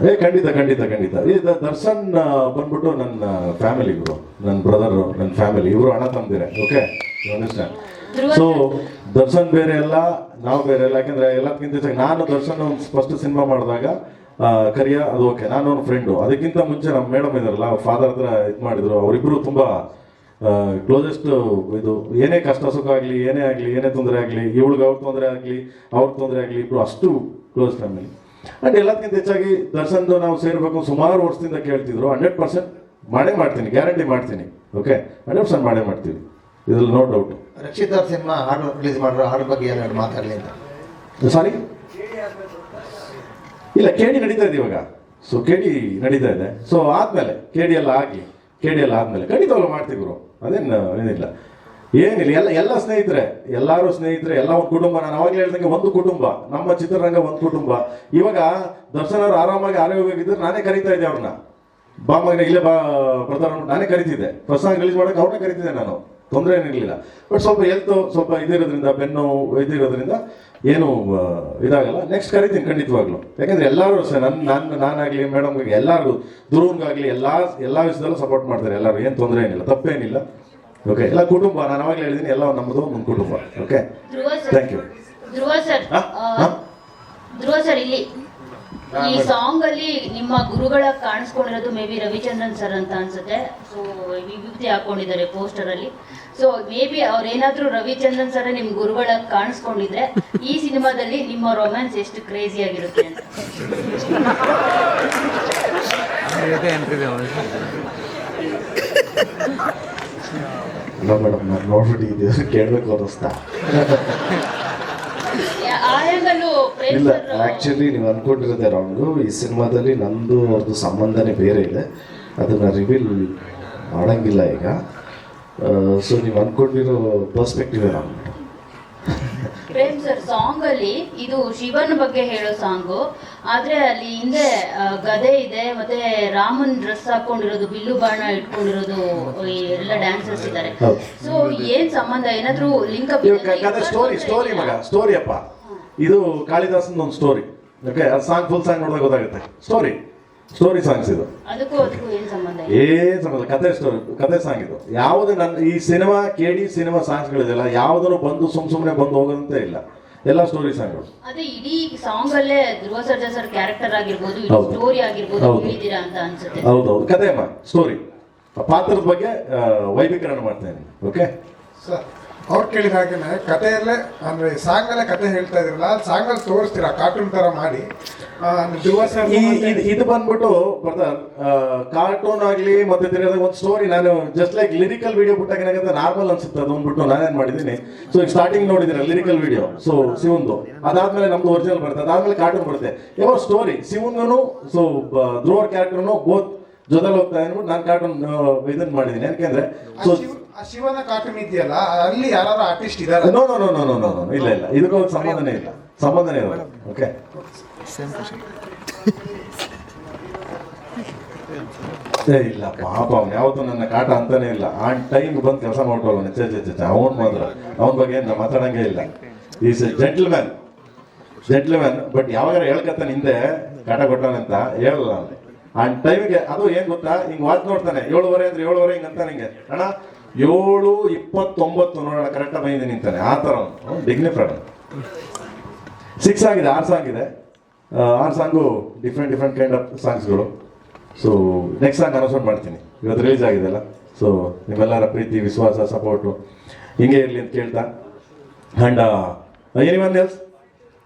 ಏ ಖಂಡಿತ ಖಂಡಿತ ಖಂಡಿತ. ಈ ದರ್ಶನ್ ಬಂದ್ಬಿಟ್ಟು ನನ್ನ ಫ್ಯಾಮಿಲಿ ಇವರು ನನ್ನ ಬ್ರದರ್ ನನ್ನ ಫ್ಯಾಮಿಲಿ ಇವರು ಹಣ ತಂದಿರ ಓಕೆ ಅಂಡರ್ಸ್ಟ್ಯಾಂಡ್ ಸೊ ದರ್ಶನ್ ಬೇರೆ ಎಲ್ಲ ನಾವು ಬೇರೆ ಎಲ್ಲ ಯಾಕಂದ್ರೆ ಎಲ್ಲದಕ್ಕಿಂತ ನಾನು ದರ್ಶನ್ ಫಸ್ಟ್ ಸಿನಿಮಾ ಮಾಡಿದಾಗ ಕರಿಯ ಅದು ಓಕೆ ನಾನು ಅವ್ನ ಫ್ರೆಂಡು ಅದಕ್ಕಿಂತ ಮುಂಚೆ ನಮ್ಮ ಮೇಡಮ್ ಇದಾರಲ್ಲ ಫಾದರ್ ಹತ್ರ ಇದು ಮಾಡಿದ್ರು. ಅವರಿಬ್ರು ತುಂಬ ಕ್ಲೋಸೆಸ್ಟ್ ಇದು ಏನೇ ಕಷ್ಟ ಸುಖ ಆಗಲಿ ಏನೇ ಆಗಲಿ ಏನೇ ತೊಂದರೆ ಆಗಲಿ ಇವಳಿಗೆ ಅವ್ರ ತೊಂದರೆ ಆಗಲಿ ಅವ್ರ ತೊಂದರೆ ಆಗಲಿ ಇಬ್ರು ಅಷ್ಟು ಕ್ಲೋಸ್ ಫ್ಯಾಮಿಲಿ ಅಂಡ್ ಎಲ್ಲದಕ್ಕಿಂತ ಹೆಚ್ಚಾಗಿ ದರ್ಶನ್ದು ನಾವು ಸೇರ್ಬೇಕು ಸುಮಾರು ವರ್ಷದಿಂದ ಕೇಳ್ತಿದ್ರು. ಹಂಡ್ರೆಡ್ ಪರ್ಸೆಂಟ್ ಮಾಡೇ ಮಾಡ್ತೀನಿ ಗ್ಯಾರಂಟಿ ಮಾಡ್ತೀನಿ. ಓಕೆ ಹಂಡ್ರೆಡ್ ಪರ್ಸೆಂಟ್ ಮಾಡೇ ಮಾಡ್ತೀವಿ. ಇದ್ರಲ್ಲಿ ನೋ ಡೌಟ್ ರಕ್ಷಿತಾ ಸಿನಿಮಾ ಹಾಡು ರಿಲೀಸ್ ಮಾಡಿರೋ ಹಾಡು ಬಗ್ಗೆ ಏನಾದ್ರು ಮಾತಾಡಲಿ ಅಂತ? ಸಾರಿ ಇಲ್ಲ ಕೇಡಿ ನಡೀತಾ ಇದೆ ಇವಾಗ. ಸೊ ಕೇಡಿ ನಡೀತಾ ಇದೆ. ಸೊ ಆದ್ಮೇಲೆ ಕೇಡಿ ಎಲ್ಲ ಆಗಿ ಕೇಡಿ ಎಲ್ಲ ಆದ್ಮೇಲೆ ಖಂಡಿತವಲ್ಲ ಮಾಡ್ತೀವಿ ಗುರು. ಅದೇನು ಏನಿಲ್ಲ. ಏನಿಲ್ಲ, ಎಲ್ಲ ಎಲ್ಲ ಸ್ನೇಹಿತರೆ, ಎಲ್ಲರೂ ಸ್ನೇಹಿತರೆ, ಎಲ್ಲ ಒಂದು ಕುಟುಂಬ. ನಾನು ಅವಾಗಲೇ ಹೇಳ್ದಂಗೆ ಒಂದು ಕುಟುಂಬ. ನಮ್ಮ ಚಿತ್ರರಂಗ ಒಂದು ಕುಟುಂಬ. ಇವಾಗ ದರ್ಶನ ಅವರು ಆರಾಮಾಗಿ ಆರೋಗ್ಯವಾಗಿದ್ದರೆ ನಾನೇ ಕರೀತಾ ಇದ್ದೆ ಅವ್ರನ್ನ ಬಾ ಮಗನ, ಇಲ್ಲೇ ಬಾ ಪ್ರಧಾನ ನಾನೇ ಕರಿತಿದ್ದೆ. ಸಾಂಗ್ ರಿಲೀಸ್ ಮಾಡೋಕೆ ಅವ್ರನ್ನೇ ಕರಿತಿದ್ದೆ ನಾನು. ತೊಂದರೆ ಏನಿರಲಿಲ್ಲ. ಬಟ್ ಸ್ವಲ್ಪ ಹೆಲ್ತ್ ಸ್ವಲ್ಪ ಇದಿರೋದ್ರಿಂದ, ಬೆನ್ನು ಇದಿರೋದ್ರಿಂದ ಏನು ಇದಾಗಲ್ಲ. ನೆಕ್ಸ್ಟ್ ಕರಿತೀನಿ ಖಂಡಿತವಾಗ್ಲು. ಯಾಕಂದ್ರೆ ಎಲ್ಲರೂ ಅಷ್ಟೇ ನನ್ನ ನನ್ನ ನಾನಾಗಲಿ ಮೇಡಮ್ಗೆ ಎಲ್ಲರಿಗೂ ಧ್ರುವನ್ಗಾಗಲಿ ಎಲ್ಲ ಎಲ್ಲ ವಿಷಯದಲ್ಲೂ ಸಪೋರ್ಟ್ ಮಾಡ್ತಾರೆ ಎಲ್ಲರೂ. ಏನು ತೊಂದರೆ ಏನಿಲ್ಲ, ತಪ್ಪೇನಿಲ್ಲ. ಓಕೆ ಎಲ್ಲ ಕುಟುಂಬ ನಾನು ಅವಾಗಲೇ ಹೇಳಿದ್ದೀನಿ ಎಲ್ಲ ನಮ್ಮದು ಒಂದು ಕುಟುಂಬ. Okay Dhruva sir thank you Dhruva sir? Dhruva sir ಇಲ್ಲಿ ಈ ಸಾಂಗ್ ಅಲ್ಲಿ ನಿಮ್ಮ ಗುರುಗಳ ಕಾಣಿಸ್ಕೊಂಡಿರೋದು ಮೇ ಬಿ ರವಿಚಂದ್ರನ್ ಸರ್ ಅಂತ ಅನ್ಸುತ್ತೆ. ಸೊ ವಿಭೂತಿ ಹಾಕೊಂಡಿದ್ದಾರೆ ಪೋಸ್ಟರ್ ಅಲ್ಲಿ. ಸೊ ಮೇ ಬಿ ಅವ್ರೇನಾದ್ರೂ ರವಿಚಂದ್ರನ್ ಸರ್ ನಿಮ್ ಗುರುಗಳ ಕಾಣಿಸ್ಕೊಂಡಿದ್ರೆ ಈ ಸಿನಿಮಾದಲ್ಲಿ ನಿಮ್ಮ ರೊಮ್ಯಾನ್ಸ್ ಎಷ್ಟು ಕ್ರೇಜಿ ಆಗಿರುತ್ತೆ ಅಂತ. ಇಲ್ಲ ಮೇಡಮ್ ನಾನು ನೋಡ್ಬಿಟ್ಟಿದ್ದೆ ಕೇಳಬೇಕು ಅನ್ನಿಸ್ತಾ. ಇಲ್ಲ ಸರ್ ಆಕ್ಚುಲಿ ನೀವು ಅನ್ಕೊಂಡಿರೋದೆ ರಾಂಗು ಈ ಸಿನಿಮಾದಲ್ಲಿ ನಂದು ಅವ್ರದ್ದು ಸಂಬಂಧನೇ ಬೇರೆ ಇದೆ. ಅದನ್ನ ರಿವೀಲ್ ಮಾಡಂಗಿಲ್ಲ ಈಗ. ಸೊ ನೀವು ಅನ್ಕೊಂಡಿರೋ perspective wrong Prem sir song ಅಲ್ಲಿ ಇದು ಶಿವನ ಬಗ್ಗೆ ಹೇಳೋ ಸಾಂಗು. ಆದ್ರೆ ಅಲ್ಲಿ ಹಿಂದೆ ಗದೆ ಇದೆ ಮತ್ತೆ ರಾಮನ್ ಡ್ರೆಸ್ ಹಾಕೊಂಡಿರೋದು ಬಿಲ್ಲು ಬಾಣ ಇಟ್ಕೊಂಡಿರೋದು ಎಲ್ಲ ಡ್ಯಾನ್ಸರ್ಸ್ ಇದ್ದಾರೆ. ಸೊ ಏನ್ ಸಂಬಂಧ? ಏನಾದ್ರೂ ಲಿಂಕ್ ಸ್ಟೋರಿ ಸ್ಟೋರಿ ಮಗ ಸ್ಟೋರಿ ಅಪ್ಪ. ಇದು ಕಾಳಿದಾಸನ್ ಒಂದು story okay song full song ನೋಡಿದಾಗ ಗೊತ್ತಾಗುತ್ತೆ. ಸ್ಟೋರಿ ಸ್ಟೋರಿ ಸಾಂಗ್ಸ್ ಇದು. ಅದಕ್ಕೂ ಅದಕ್ಕೂ ಏನ್ ಸಂಬಂಧ ಇದೆ? ಏನ್ ಸಂಬಂಧ ಕತೆ ಸ್ಟೋರಿ ಕತೆ ಸಾಂಗ್ ಇದು. ಯಾವುದು ನನ್ನ ಈ ಸಿನಿಮಾ ಕೇಳಿ ಸಿನಿಮಾ ಸಾಂಗ್ಸ್ಗಳಿದೆಯಲ್ಲ ಯಾವ್ದನ್ನು ಬಂದು ಸುಮ್ ಸುಮ್ನೆ ಬಂದು ಹೋಗೋದಂತೆ ಇಲ್ಲ. ಎಲ್ಲ ಸ್ಟೋರಿ ಸಾಂಗ್ಗಳು ಅದೇ ಇಡೀ ಸಾಂಗ್ ಅಲ್ಲೇ ಧ್ರುವ ಸರ್ಜಾ ಸರ್ ಕ್ಯಾರೆಕ್ಟರ್ ಆಗಿರ್ಬೋದು ಹೌದು. ಸ್ಟೋರಿ ಆಗಿರ್ಬೋದು ಹೌದು. ಹೇಳಿದೀರಾ ಅಂತ ಅನ್ಸುತ್ತೆ. ಹೌದೌದು. ಕತೆ ಅಮ್ಮ ಸ್ಟೋರಿ ಪಾತ್ರದ ಬಗ್ಗೆ ವೈಭೀಕರಣ ಮಾಡ್ತೇನೆ ಓಕೆ ಸರ್ ಅವ್ರು ಕೇಳಿದ ಹಾಗೆ ಕಥೆಯಲ್ಲೇ ಅಂದ್ರೆ ಸಾಂಗ್ ಅಲ್ಲೇ ಕತೆ ಹೇಳ್ತಾ ಇದ್ರಲ್ಲ ಸಾಂಗ್ ಅಲ್ಲಿ ತೋರಿಸ್ತೀರಾ ಕಾರ್ಟೂನ್ ತರ ಮಾಡಿ? ಆ, ಧ್ರುವ ಸರ್ ಈ ಇದು ಇದು ಬಂದ್ಬಿಟ್ಟು ಬರ್ತಾ ಕಾರ್ಟೂನ್ ಆಗ್ಲಿ ಮತ್ತೆ ತಿರ್ಗದ ಒಂದು ಸ್ಟೋರಿ ನಾನು ಜಸ್ಟ್ ಲೈಕ್ ಲಿರಿಕಲ್ ವಿಡಿಯೋ ಬಿಟ್ಟಾಗ ಏನಾಗುತ್ತೆ ನಾರ್ಮಲ್ ಅನ್ಸುತ್ತೆ ಅದು ಅಂದ್ಬಿಟ್ಟು ನಾನೇನ್ ಮಾಡಿದ್ದೀನಿ. ಸೊ ಈಗ ಸ್ಟಾರ್ಟಿಂಗ್ ನೋಡಿದಿರ ಲಿರಿಕಲ್ ವಿಡಿಯೋ ಸೊ ಸಿವಂದು ಅದಾದ್ಮೇಲೆ ನಮ್ದು ಒರಿಜಿನಲ್ ಬರುತ್ತೆ ಅದಾದ್ಮೇಲೆ ಕಾರ್ಟೂನ್ ಬರುತ್ತೆ. ಯಾವ ಸ್ಟೋರಿ ಶಿವನ್ಗೂ ಸೊ ಧ್ರುವ ಕ್ಯಾರೆಕ್ಟರ್ನು ಬೋತ್ ಜೊತೆಲಿ ಹೋಗ್ತಾ ಅಂದ್ಬಿಟ್ಟು ನಾನು ಕಾರ್ಟೂನ್ ಇದನ್ನ ಮಾಡಿದ್ದೀನಿ. ಯಾಕೆಂದ್ರೆ ಸೊ ಆ ಶಿವನ ಕಾರ್ಟೂನ್ ಇದೆಯಲ್ಲ ಅಲ್ಲಿ ಯಾರು ಆರ್ಟಿಸ್ಟ್ ಇದ್ದಾರೆ? No no no no no no ಇಲ್ಲ ಇಲ್ಲ. ಇದಕ್ಕೂ ಒಂದು ಸಂಬಂಧನೇ ಇಲ್ಲ. ಸಂಬಂಧನೇ ಇಲ್ಲ. ಓಕೆ ಇಲ್ಲ, ಪಾಪ ಅವ್ನು ಯಾವತ್ತೂ ನನ್ನ ಕಾಟ ಅಂತಾನೆ ಇಲ್ಲ. ಆ ಟೈಮ್ ಬಂದು ಕೆಲಸ ಮಾಡ್ಕೊಳ್ಳೋಣ ಚೆ ಚೆ ಚೆ ಅವ್ನು ಮಾತ್ರ. ಅವನ ಬಗ್ಗೆ ಏನು ಮಾತಾಡಂಗೆ ಇಲ್ಲ. Is a gentleman gentleman but ಯಾವಾಗಾರ ಹೇಳ್ಕತ್ತಾನೆ ಹಿಂದೆ ಕಾಟ ಕೊಟ್ಟಾನಂತ ಹೇಳಲ್ಲ ಅವನು. ಆ ಟೈಮಿಗೆ ಅದು ಏನು ಗೊತ್ತಾ? ಹಿಂಗೆ ವಾಚ್ ನೋಡ್ತಾನೆ. ಏಳುವರೆ ಅಂದ್ರೆ ಏಳುವರೆ ಹಿಂಗೆ ಅಂತಾನೆ ಹಿಂಗೆ. ಅಣ್ಣ ಏಳು ಇಪ್ಪತ್ತೊಂಬತ್ತು ನೋಡೋಣ ಕರೆಕ್ಟಾಗಿ ಬಂದಿದ್ದೀನಿ ನಿಂತಾನೆ ಆ ಥರ ಅವನು ಡಿಗ್ನಿಫೈಡ್ ಸಿಕ್ಸ್ ಆಗಿದೆ ಆರು ಸಾಂಗ್ ಇದೆ. R song different different kind of ಸಾಂಗ್ಸ್ಗಳು so next song announcement ಮಾಡ್ತೀನಿ. ಇವತ್ತು ರಿಲೀಸ್ ಆಗಿದೆಲ್ಲ ಸೊ ನಿಮ್ಮೆಲ್ಲರ ಪ್ರೀತಿ ವಿಶ್ವಾಸ ಸಪೋರ್ಟು ಹಿಂಗೆ ಇರಲಿ ಅಂತ ಕೇಳ್ತಾ. ಅಂಡ್ ಎನಿವನ್ ಎಲ್ಸ್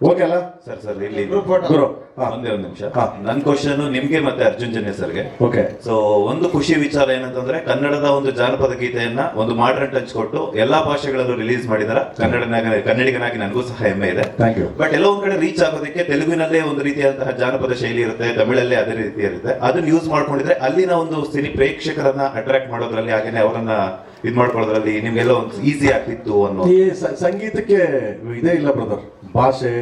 ಓಕೆ ಅಲ್ಲ? ಸರ್ ಸರ್ ಇಲ್ಲಿ. ಗುರು ಒಂದೇ ಒಂದು ನಿಮಿಷ. ನನ್ನ ಕ್ವಶನ್ ನಿಮ್ಗೆ ಮತ್ತೆ ಅರ್ಜುನ್ ಜನ್ಯ ಸರ್ಗೆ. ಓಕೆ. ಸೊ ಒಂದು ಖುಷಿ ವಿಚಾರ ಏನಂತಂದ್ರೆ ಕನ್ನಡದ ಒಂದು ಜಾನಪದ ಗೀತೆಯನ್ನ ಒಂದು ಮಾಡರ್ನ್ ಟಚ್ ಕೊಟ್ಟು ಎಲ್ಲಾ ಭಾಷೆಗಳಲ್ಲೂ ರಿಲೀಸ್ ಮಾಡಿದಾರ. ಕನ್ನಡನಾಗ ಕನ್ನಡಿಗನಾಗಿ ನನಗೂ ಸಹ ಹೆಮ್ಮೆ ಇದೆ. ಬಟ್ ಎಲ್ಲೋ ಒಂದ್ ಕಡೆ ರೀಚ್ ಆಗೋದಕ್ಕೆ ತೆಲುಗಿನಲ್ಲೇ ಒಂದು ರೀತಿಯಾದಂತಹ ಜಾನಪದ ಶೈಲಿ ಇರುತ್ತೆ ತಮಿಳಲ್ಲೇ ಅದೇ ರೀತಿ ಇರುತ್ತೆ ಅದನ್ನ ಯೂಸ್ ಮಾಡ್ಕೊಂಡಿದ್ರೆ ಅಲ್ಲಿನ ಒಂದು ಸಿನಿ ಪ್ರೇಕ್ಷಕರನ್ನ ಅಟ್ರಾಕ್ಟ್ ಮಾಡೋದ್ರಲ್ಲಿ ಹಾಗೇನೆ ಅವರನ್ನ ಇದ್ ಮಾಡ್ಕೊಳ್ಳೋದ್ರಲ್ಲಿ ನಿಮ್ಗೆಲ್ಲ ಒಂದು ಈಸಿ ಆಗ್ತಿತ್ತು ಅನ್ನೋ ಸಂಗೀತಕ್ಕೆ ಇದೇ ಇಲ್ಲ ಬ್ರದರ್ ಭಾಷೆ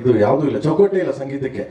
ಇದು ಯಾವುದೂ ಇಲ್ಲ. ಚೌಕಟ್ಟೆ ಇಲ್ಲ ಸಂಗೀತಕ್ಕೆ.